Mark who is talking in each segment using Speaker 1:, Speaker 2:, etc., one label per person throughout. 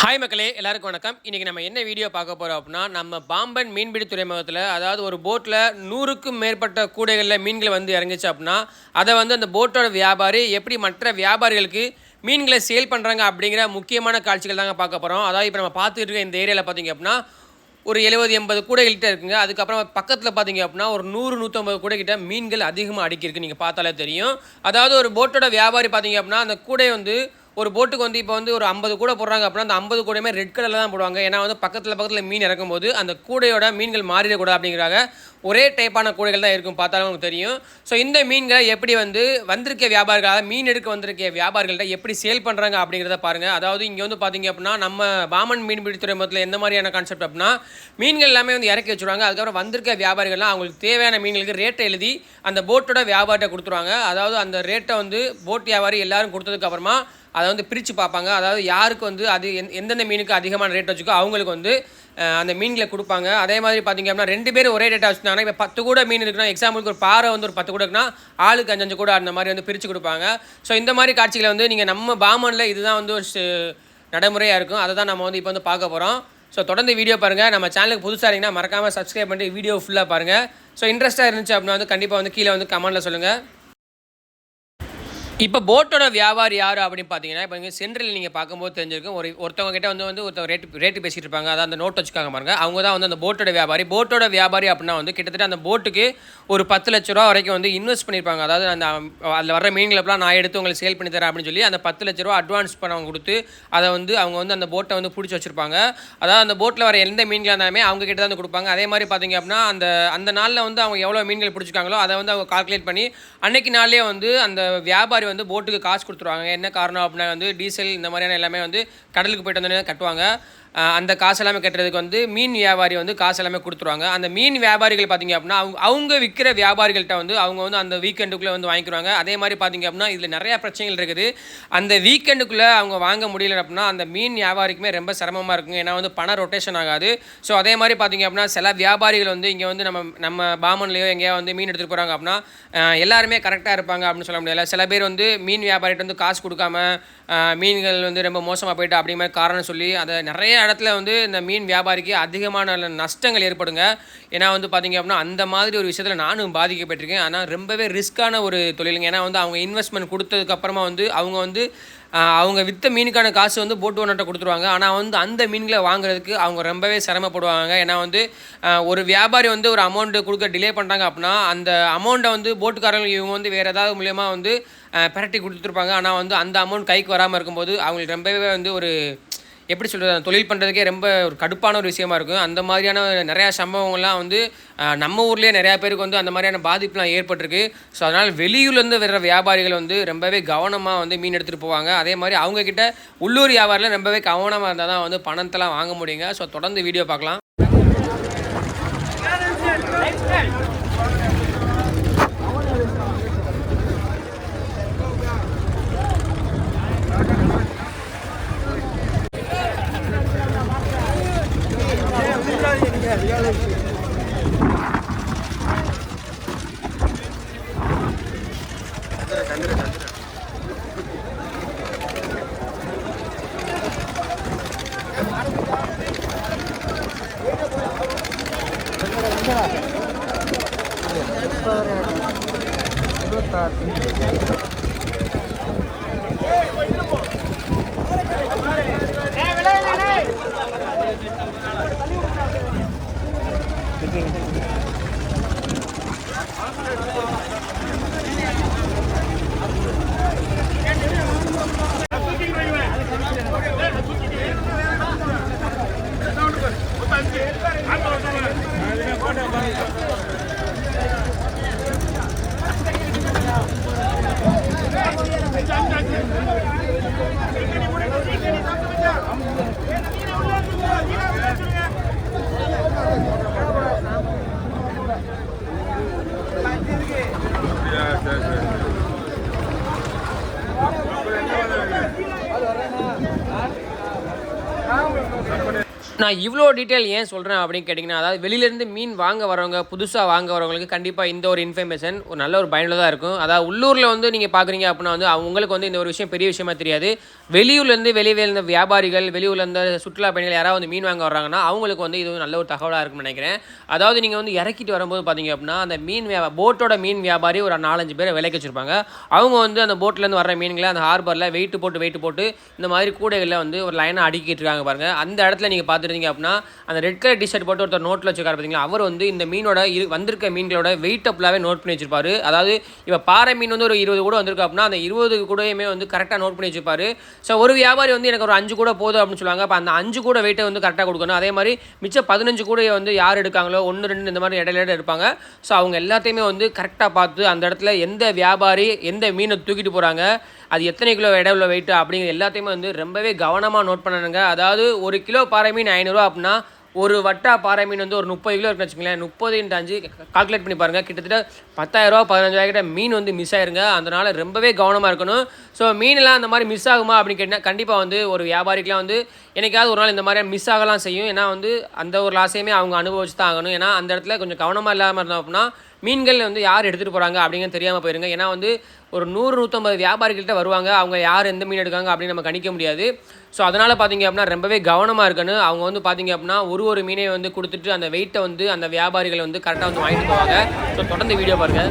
Speaker 1: Hi மக்களே எல்லாருக்கும் வணக்கம். இன்றைக்கி நம்ம என்ன வீடியோ பார்க்க போகிறோம் அப்படின்னா நம்ம பாம்பன் மீன்பிடி துறைமுகத்தில் அதாவது ஒரு போட்டில் நூறுக்கும் மேற்பட்ட கூடைகளில் மீன்கள் வந்து இறங்கிச்சு அப்படின்னா அதை வந்து அந்த போட்டோட வியாபாரி எப்படி மற்ற வியாபாரிகளுக்கு மீன்களை சேல் பண்ணுறாங்க அப்படிங்கிற முக்கியமான காட்சிகள் தாங்க பார்க்க போகிறோம் அதாவது இப்போ நம்ம பார்த்துட்டு இருக்க இந்த ஏரியாவில் பார்த்தீங்க அப்படின்னா ஒரு எழுபது எண்பது கூடைகள்கிட்ட இருக்குங்க. அதுக்கப்புறம் பக்கத்தில் பார்த்தீங்க அப்படின்னா ஒரு நூறு நூற்றம்பது கூடைக்கிட்ட மீன்கள் அதிகமாக அடிக்கிருக்கு நீங்கள் பார்த்தாலே தெரியும். அதாவது ஒரு போட்டோட வியாபாரி பார்த்தீங்க அப்படின்னா அந்த கூடை வந்து ஒரு போட்டுக்கு வந்து இப்போ வந்து ஒரு ஐம்பது கூடை போடுறாங்க அப்படின்னா அந்த ஐம்பது கூடையுமே ரெட் கலரில் தான் போடுவாங்க. ஏன்னா வந்து பக்கத்தில் பக்கத்தில் மீன் இறக்கும்போது அந்த கூடையோட மீன்கள் மாறிடக்கூடாது அப்படிங்கிறாங்க ஒரே டைப்பான கூடைகள் தான் இருக்கும். பார்த்தாலும் உங்களுக்கு தெரியும். ஸோ இந்த மீன்களை எப்படி வந்து வந்திருக்க வியாபாரிகள் மீன் எடுக்க வந்திருக்க வியாபாரிகள்கிட்ட எப்படி சேல் பண்ணுறாங்க அப்படிங்கிறத பாருங்கள் அதாவது இங்கே வந்து பார்த்தீங்க அப்படின்னா நம்ம பாமன் மீன்பிடி துறைமுகத்தில் எந்த மாதிரியான கான்செப்ட் அப்படின்னா மீன்கள் எல்லாமே வந்து இறக்கி வச்சுருவாங்க. அதுக்கப்புறம் வந்திருக்க வியாபாரிகள்லாம் அவங்களுக்கு தேவையான மீன்களுக்கு ரேட்டை எழுதி அந்த போட்டோட வியாபாரிட்ட கொடுத்துருவாங்க. அதாவது அந்த ரேட்டை வந்து போட் வியாபாரி எல்லாரும் கொடுத்ததுக்கப்புறமா அதை வந்து பிரித்து பார்ப்பாங்க. அதாவது யாருக்கு வந்து அது எந்த- எந்தெந்த மீனுக்கு அதிகமான ரேட் வச்சுக்கோ அவங்களுக்கு வந்து அந்த மீன்களை கொடுப்பாங்க. அதே மாதிரி பார்த்தீங்க அப்படின்னா ரெண்டு பேரும் ஒரே ரேட்டாக வச்சுருந்தாங்கன்னா இப்போ பத்து கூட மீன் இருக்குன்னா எக்ஸாம்பிளுக்கு ஒரு பாறை வந்து ஒரு பத்து கூட இருக்குன்னா ஆளுக்கு அஞ்சஞ்சு கூட அந்த மாதிரி வந்து பிரித்து கொடுப்பாங்க. ஸோ இந்த மாதிரி காட்சிகளை வந்து நீங்கள் நம்ம பாமனில் இதுதான் வந்து ஒரு நடைமுறையாக இருக்கும். அதை தான் நம்ம வந்து இப்போ வந்து பார்க்க போகிறோம் ஸோ தொடர்ந்து வீடியோ பாருங்கள் நம்ம சேனலுக்கு புதுசாக இருந்தீங்கன்னா மறக்காமல் சப்ஸ்கிரைப் பண்ணிட்டு வீடியோ ஃபுல்லாக பாருங்கள் ஸோ இன்ட்ரெஸ்ட்டாக இருந்துச்சு அப்படின்னா வந்து கண்டிப்பாக வந்து கீழே வந்து கமெண்ட்டில் சொல்லுங்கள் இப்போ போட்டோட வியாபாரி யார் அப்படின்னு பார்த்தீங்கன்னா இப்போ நீங்கள் சென்ட்ரல் நீங்கள் பார்க்கும்போது தெரிஞ்சிருக்கும். ஒரு ஒருத்தவங்க கிட்ட வந்து வந்து ஒருத்தவங்க ரேட்டு ரேட்டு பேசிட்டு இருப்பாங்க. அதான் அந்த நோட் வச்சுக்காங்க பாருங்க. அவங்க தான் வந்து அந்த போட்டோட வியாபாரி. போட்டோட வியாபாரி அப்படின்னா வந்து கிட்டத்தட்ட அந்த போட்டுக்கு ஒரு பத்து லட்ச ரூபா வரைக்கும் வந்து இன்வெஸ்ட் பண்ணியிருப்பாங்க அதாவது அந்த அதில் வர மீன்களெல்லாம் நான் எடுத்து உங்களுக்கு சேல் பண்ணி தரேன் அப்படின்னு சொல்லி அந்த பத்து லட்ச ரூபா அட்வான்ஸ் பணம் கொடுத்து அதை வந்து அவங்க வந்து அந்த போட்டை வந்து பிடிச்சி வச்சிருப்பாங்க. அதாவது அந்த போட்டில் வர எந்த மீன்களாக இருந்தாலுமே அவங்க கிட்ட தான் வந்து கொடுப்பாங்க. அதே மாதிரி பார்த்தீங்க அப்படின்னா அந்த அந்த நாளில் வந்து அவங்க எவ்வளோ மீன்கள் பிடிச்சிருக்காங்களோ அதை வந்து அவங்க கால்குலேட் பண்ணி அன்னைக்கு நாளே வந்து அந்த வியாபாரி வந்து போட்டுக்கு காசு கொடுத்துருவாங்க. என்ன காரணம் அப்படின்னா வந்து டீசல் இந்த மாதிரியான எல்லாமே வந்து கடலுக்கு போயிட்டு வந்தோடனே கட்டுவாங்க. அந்த காசு எல்லாமே கட்டுறதுக்கு வந்து மீன் வியாபாரி வந்து காசு எல்லாமே கொடுத்துருவாங்க. அந்த மீன் வியாபாரிகள் பார்த்தீங்க அப்படின்னா அவங்க அவங்க விற்கிற வியாபாரிகள்கிட்ட வந்து அவங்க வந்து அந்த வீக்கெண்டுக்குள்ளே வந்து வாங்கிக்கிறாங்க அதே மாதிரி பார்த்தீங்க அப்படின்னா இதில் நிறையா பிரச்சனைகள் இருக்குது. அந்த வீக்கெண்டுக்குள்ளே அவங்க வாங்க முடியல அப்படின்னா அந்த மீன் வியாபாரிக்குமே ரொம்ப சிரமமாக இருக்குங்க. ஏன்னா வந்து பணம் ரொட்டேஷன் ஆகாது. ஸோ அதே மாதிரி பார்த்தீங்க அப்படின்னா சில வியாபாரிகள் வந்து இங்கே வந்து நம்ம நம்ம பாமன்லேயோ எங்கேயோ வந்து மீன் எடுத்துகிட்டு போகிறாங்க அப்படின்னா எல்லாருமே கரெக்டாக இருப்பாங்க அப்படின்னு சொல்ல முடியல. சில பேர் வந்து மீன் வியாபாரிகிட்ட வந்து காசு கொடுக்காம மீன்கள் வந்து ரொம்ப மோசமாக போயிட்டு அப்படிங்கிற காரணம் சொல்லி அதை நிறைய இடத்துல வந்து இந்த மீன் வியாபாரிக்கு அதிகமான நஷ்டங்கள் ஏற்படுங்க. ஏன்னா வந்து பார்த்தீங்க அப்படின்னா அந்த மாதிரி ஒரு விஷயத்தில் நானும் பாதிக்கப்பட்டிருக்கேன். ஆனால் ரொம்பவே ரிஸ்க்கான ஒரு தொழிலுங்க. ஏன்னா வந்து அவங்க இன்வெஸ்ட்மெண்ட் கொடுத்ததுக்கப்புறமா வந்து அவங்க வந்து அவங்க விற்ற மீனுக்கான காசு வந்து போட்டு ஓனர்கிட்ட கொடுத்துருவாங்க. ஆனால் வந்து அந்த மீன்களை வாங்குறதுக்கு அவங்க ரொம்பவே சிரமப்படுவாங்க. ஏன்னா வந்து ஒரு வியாபாரி வந்து ஒரு அமௌண்ட்டு கொடுக்க டிலே பண்ணுறாங்க அப்படின்னா அந்த அமௌண்ட்டை வந்து போட்டுக்காரங்க இவங்க வந்து வேறு ஏதாவது மூலியமாக வந்து பிரட்டி கொடுத்துருப்பாங்க. ஆனால் வந்து அந்த அமௌண்ட் கைக்கு வராமல் இருக்கும்போது அவங்களுக்கு ரொம்பவே வந்து ஒரு எப்படி சொல்கிறது அந்த தொழில் பண்ணுறதுக்கே ரொம்ப ஒரு கடுப்பான ஒரு விஷயமா இருக்கும். அந்த மாதிரியான நிறையா சம்பவங்கள்லாம் வந்து நம்ம ஊர்லேயே நிறையா பேருக்கு வந்து அந்த மாதிரியான பாதிப்புலாம் ஏற்பட்டிருக்கு. ஸோ அதனால் வெளியூர்லேருந்து வர்ற வியாபாரிகள் வந்து ரொம்பவே கவனமாக வந்து மீன் எடுத்துகிட்டு போவாங்க. அதே மாதிரி அவங்கக்கிட்ட உள்ளூர் வியாபாரியில் ரொம்பவே கவனமாக இருந்தால் தான் வந்து பணத்தெல்லாம் வாங்க முடியுங்க. ஸோ தொடர்ந்து வீடியோ பார்க்கலாம். Thank you. நான் இவ்வளோ டீட்டெயில் ஏன் சொல்கிறேன் அப்படின்னு கேட்டிங்கன்னா அதாவது வெளியிலேருந்து மீன் வாங்க வரவங்க புதுசாக வாங்க வரவங்களுக்கு கண்டிப்பாக இந்த ஒரு இன்ஃபர்மேஷன் ஒரு நல்ல ஒரு பயனுள்ளதாக இருக்கும். அதாவது உள்ளூரில் வந்து நீங்கள் பார்க்குறீங்க அப்படின்னா வந்து அவங்க- உங்களுக்கு வந்து இந்த ஒரு விஷயம் பெரிய விஷயமா தெரியாது. வெளியூர்லேருந்து வெளியே இருந்த வியாபாரிகள் வெளியூர்லேருந்து சுற்றுலா பயணிகள் யாராவது வந்து மீன் வாங்க வர்றாங்கன்னா அவங்களுக்கு வந்து இது நல்ல ஒரு தகவலாக இருக்கும்னு நினைக்கிறேன். அதாவது நீங்கள் வந்து இறக்கிட்டு வரும்போது பார்த்தீங்க அப்படின்னா அந்த மீன் வியா போட்டோட மீன் வியாபாரி ஒரு நாலஞ்சு பேரை விலைக்கு வச்சுருப்பாங்க. அவங்க வந்து அந்த போட்லேருந்து வர மீன்களை அந்த ஹார்பரில் வெயிட் போட்டு வெயிட் போட்டு இந்த மாதிரி கூடைகளில் வந்து ஒரு லைனாக அடுக்கிட்டு இருக்காங்க பாருங்கள் அந்த இடத்துல நீங்கள் பார்த்து பார்த்துருந்தீங்க அப்படின்னா அந்த ரெட் கலர் டிஷர்ட் போட்டு ஒருத்தர் நோட்டில் வச்சுருக்காரு பார்த்தீங்களா? அவர் வந்து இந்த மீனோட இரு வந்திருக்க மீன்களோட வெயிட் அப்லாவே நோட் பண்ணி வச்சிருப்பாரு. அதாவது இப்போ பாறை மீன் வந்து ஒரு இருபது கூட வந்திருக்கு அப்படின்னா அந்த இருபது கூடயுமே வந்து கரெக்டாக நோட் பண்ணி வச்சிருப்பாரு. ஸோ ஒரு வியாபாரி வந்து எனக்கு ஒரு அஞ்சு கூட போதும் அப்படின்னு சொல்லுவாங்க. அப்போ அந்த அஞ்சு கூட வெயிட்டை வந்து கரெக்டாக கொடுக்கணும். அதே மாதிரி மிச்சம் பதினஞ்சு கூட வந்து யார் எடுக்காங்களோ ஒன்று ரெண்டு இந்த மாதிரி இடையில இடையில இருப்பாங்க ஸோ அவங்க எல்லாத்தையுமே வந்து கரெக்டாக பார்த்து அந்த இடத்துல எந்த வியாபாரி எந்த மீனை தூக்கிட்டு போகிறாங்க அது எத்தனை கிலோ இட உள்ள வெயிட் அப்படிங்கிற எல்லாத்தையுமே வந்து ரொம்பவே கவனமாக நோட் பண்ணணுங்க. அதாவது ஒரு கிலோ பாறை மீன் ஐநூறுரூவா அப்படின்னா ஒரு வட்டா பாறை மீன் வந்து ஒரு முப்பது கிலோ இருக்குன்னு வச்சுக்கோங்களேன். முப்பது இன்ட்டு அஞ்சு கால்குலேட் பண்ணி பாருங்கள் கிட்டத்தட்ட பத்தாயிரரூவா பதினஞ்சாயிரம் கிட்ட மீன் வந்து மிஸ் ஆயிருங்க. அதனால் ரொம்பவே கவனமாக இருக்கணும். ஸோ மீனெல்லாம் அந்த மாதிரி மிஸ் ஆகுமா அப்படின்னு கேட்டால் கண்டிப்பாக வந்து ஒரு வியாபாரிக்கெலாம் வந்து என்னைக்காவது ஒரு நாள் இந்த மாதிரி மிஸ் ஆகலாம் செய்யும். ஏன்னா வந்து அந்த ஒரு லாஸையுமே அவங்க அனுபவிச்சு தான் ஆகணும். ஏன்னா அந்த இடத்துல கொஞ்சம் கவனமாக இல்லாமல் இருந்தோம் அப்படின்னா மீன்கள் வந்து யார் எடுத்துகிட்டு போகிறாங்க அப்படிங்கிறது தெரியாமல் போயிருங்க. ஏன்னா வந்து ஒரு நூறு நூற்றம்பது வியாபாரிகள்கிட்ட வருவாங்க. அவங்க யார் எந்த மீன் எடுக்காங்க அப்படின்னு நம்ம கணிக்க முடியாது. ஸோ அதனால் பார்த்தீங்க அப்படின்னா ரொம்பவே கவனமாக இருக்குன்னு அவங்க வந்து பார்த்தீங்க அப்படின்னா ஒரு ஒரு மீனை வந்து கொடுத்துட்டு அந்த வெயிட்டை வந்து அந்த வியாபாரிகள் வந்து கரெக்டாக வந்து வாங்கிட்டு போவாங்க. ஸோ தொடர்ந்து வீடியோ பாருங்கள்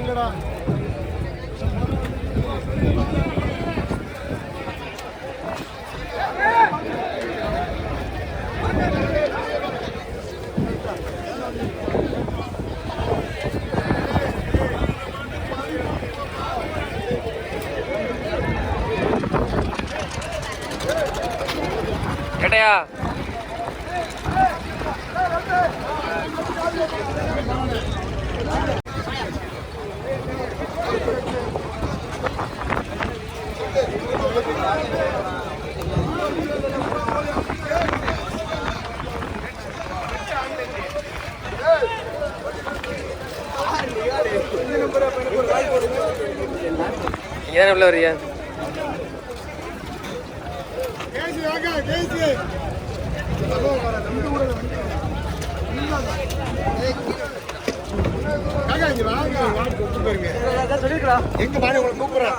Speaker 2: எங்கடா?
Speaker 1: கேட்டையா நீங்கள் தானே உள்ள வரியா
Speaker 2: கேசி வாங்க கேசி காக்கா இங்க வாங்க வாங்க கூப்பிட்டு போயிருங்க எங்க பாரு உங்களை கூப்பிடுறேன்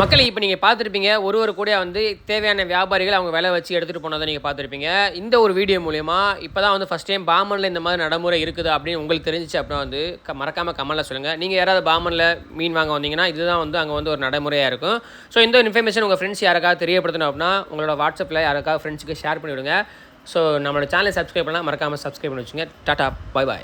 Speaker 1: மக்களை இப்போ நீங்கள் பார்த்துருப்பீங்க. ஒரு ஒரு கூட வந்து தேவையான வியாபாரிகள் அவங்க விலை வச்சு எடுத்துகிட்டு போனதை நீங்கள் பார்த்துருப்பீங்க. இந்த ஒரு வீடியோ மூலயமா இப்போ தான் வந்து ஃபஸ்ட் டைம் பாமனில் இந்த மாதிரி நடைமுறை இருக்குது அப்படின்னு உங்களுக்கு தெரிஞ்சிச்சு அப்படின்னா வந்து க மறக்காமல் கமலில் சொல்லுங்கள் நீங்கள் யாராவது பாமனில் மீன் வாங்க வந்தீங்கன்னா இதுதான் வந்து அங்கே வந்து ஒரு நடைமுறையாக இருக்கும். ஸோ இந்த இன்ஃபர்மேஷன் உங்கள் ஃப்ரெண்ட்ஸ் யாருக்காவது தெரியப்படுத்தணும் அப்படின்னா உங்களோட வாட்ஸ்அப்பில் யாருக்காவது ஃப்ரெண்ட்ஸுக்கு ஷேர் பண்ணிவிடுங்க. ஸோ நம்மளோட சேனலை சப்ஸ்கிரைப் பண்ணால் மறக்காமல் சப்ஸ்கிரைப் பண்ணி வச்சுங்க டாட்டா பை பாய்